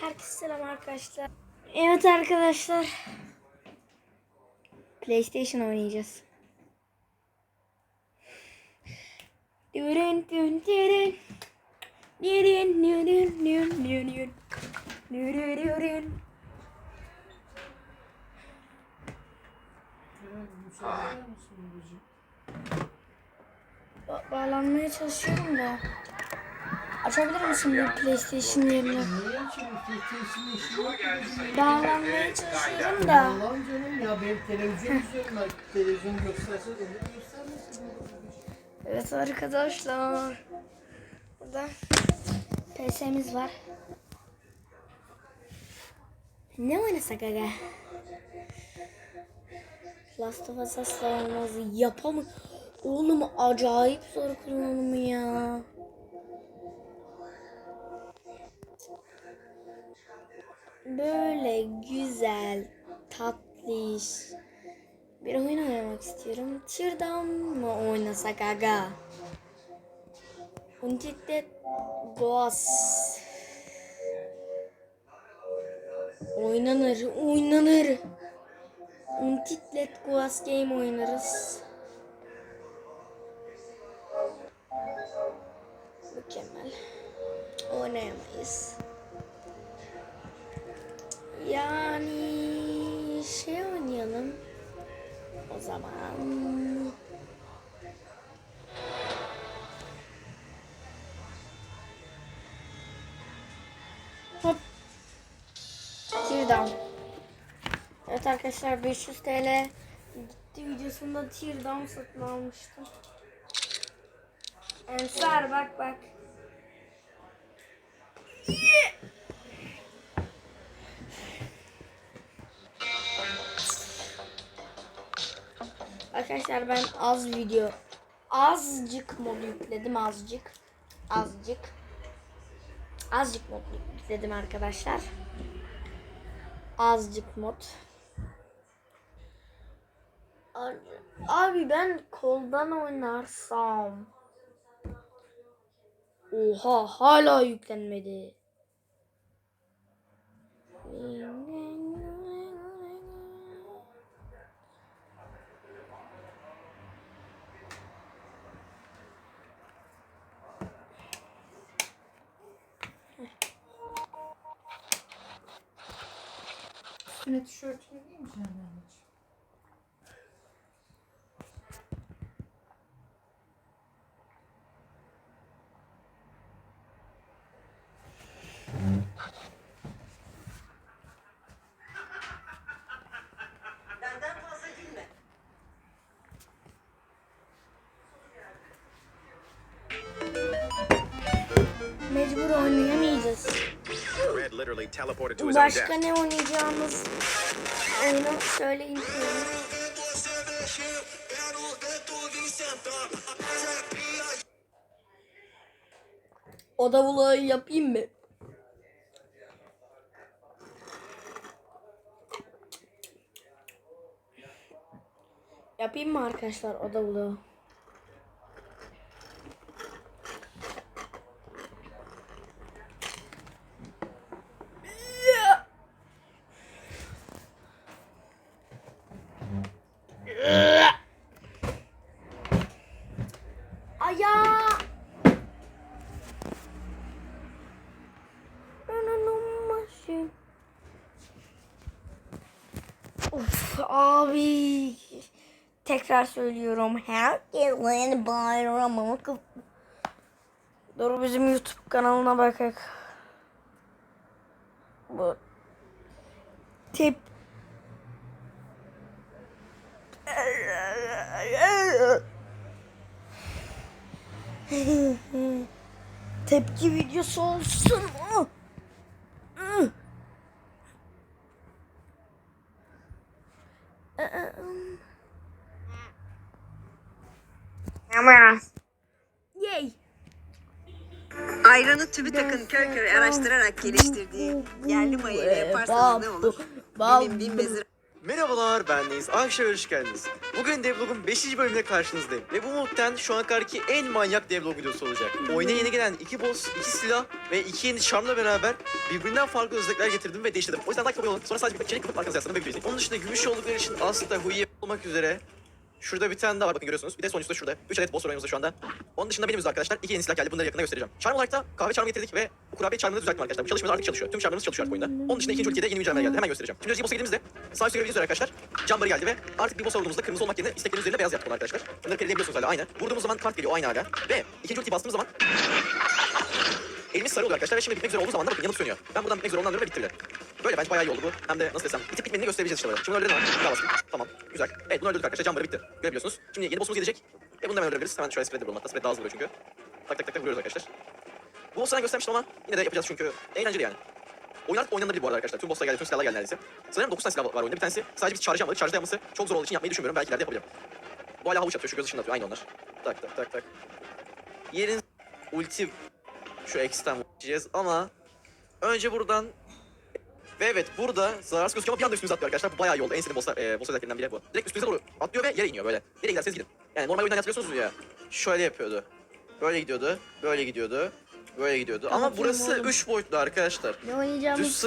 Herkese selam arkadaşlar. Evet arkadaşlar. PlayStation oynayacağız. Dürün dün dürün. Dürün dürün dürün dürün. Dürün dürün. Ba- bağlanmaya çalışıyorum da. Açabilir misin bu PlayStation yerini? Bağlanmaya çalışıyorum da. Evet arkadaşlar. Burada PS'miz var. Ne oynasak aga? Last of Us asla olmaz. Yapamam. Oğlum acayip zor kullanımı ya. Böyle güzel, tatlış bir oyun oynamak istiyorum. Teardown mı oynasak aga? Untitled Gods. Oynanır, oynanır. Untitled Gods game oynarız. Mükemmel. Oynayamayız. Zaman Hop. Teardown. Evet arkadaşlar 500 TL gitti videosunda Teardown satın almıştım. Ensar bak bak. Arkadaşlar ben az video azıcık mod yükledim azıcık azıcık azıcık mod yükledim arkadaşlar. Azıcık mod. Abi ben koldan oynarsam. Oha hala yüklenmedi Üstüne tişörtünü fazla gülme. mecbur oynayamayacağız Red literally teleported to his own Başka ne oynayacağımız oyunu söyleyin. diyorum. Oda vlogu yapayım mı? Yapayım mı arkadaşlar oda vlogu? Abi. Tekrar söylüyorum. Herkesin bayramı Dur bizim YouTube kanalına bakak. Bu tip tepki videosu olsun mu? Yay. Ayranı TÜBİTAK'ın köy köy araştırarak geliştirdiği yerli mayayla yaparsanız ne olur? Benim bin bezir Merhabalar ben Deniz. Akşam hoş geldiniz. Bugün Devlog'un 5. bölümüne karşınızdayım. Ve bu muhtemelen şu an kadarki en manyak Devlog videosu olacak. Oyuna yeni gelen iki boss, iki silah ve iki yeni charmla beraber birbirinden farklı özellikler getirdim ve değiştirdim. O yüzden like abone olun. Sonra sadece bir çelik kapıp arkanızı yaslanın ve. Onun dışında gümüş oldukları için aslında Huiye olmak üzere Şurada bir tane daha var bakın görüyorsunuz. Bir de sonuncusu da şurada. 3 adet boss var şu anda. Onun dışında benim arkadaşlar iki yeni silah geldi. Bunları yakında göstereceğim. Charm olarak da kahve charmı getirdik ve kurabiye charmını düzelttim arkadaşlar. Bu çalışmalar artık çalışıyor. Tüm charmlarımız çalışıyor artık oyunda. Onun dışında ikinci ülkede yeni güncellemeler geldi. Hemen göstereceğim. Şimdi önceki boss'a girdiğimizde sağ üstte görebildiğiniz üzere arkadaşlar. Cambarı geldi ve artık bir boss vurduğumuzda kırmızı olmak yerine isteklerin üzerinde beyaz yaptık onu arkadaşlar. Bunları belirleyebiliyorsunuz hala aynı. Vurduğumuz zaman kart geliyor aynı hala. Ve ikinci ultiyi bastığımız zaman Elimiz sarı oluyor arkadaşlar ve şimdi bitmek üzere olduğu zaman da bakın yanıp sönüyor. Ben buradan bitmek üzere olanları ve bitti bile. Böyle bence bayağı iyi oldu bu. Hem de nasıl desem bitip bitmediğini gösterebileceğiz işte böyle. Şimdi öldürdüm ama. Daha bastım. Tamam. Güzel. Evet bunu öldürdük arkadaşlar. Cambarı bitti. Görebiliyorsunuz. Şimdi yeni boss'umuz gelecek. Ve bunu da hemen öldürebiliriz. Hemen şöyle spread vuralım hatta. Spread daha hızlı vuruyor çünkü. Tak tak tak tak vuruyoruz arkadaşlar. Bu boss'u göstermiştim ama yine de yapacağız çünkü eğlenceli yani. Oyun artık oynanabilir bu arada arkadaşlar. Tüm boss'lar geldi, tüm silahlar geldi neredeyse. Sanırım 9 tane silah var oyunda. Bir tanesi sadece bir charge yapmalı. Charge yapması çok zor olduğu için yapmayı düşünmüyorum. Belki ileride yapabilirim. Bu hala havuç atıyor. Şu göz ışını atıyor. Aynı onlar. Tak tak tak tak. Yerin ulti şu X'ten vuracağız ama önce buradan ve evet burada zararsız gözüküyor ama bir anda üstümüze atlıyor arkadaşlar. Bu bayağı iyi oldu. En sevdiğim bosslar, e, boss özelliklerinden biri bu. Direkt üstünüze doğru atlıyor ve yere iniyor böyle. Nereye giderseniz gidin. Yani normal oyundan hatırlıyorsunuz ya. Şöyle yapıyordu. Böyle gidiyordu, böyle gidiyordu, böyle gidiyordu. Ama Atıyorum burası oğlum. 3 boyutlu arkadaşlar. Ne oynayacağımız Düz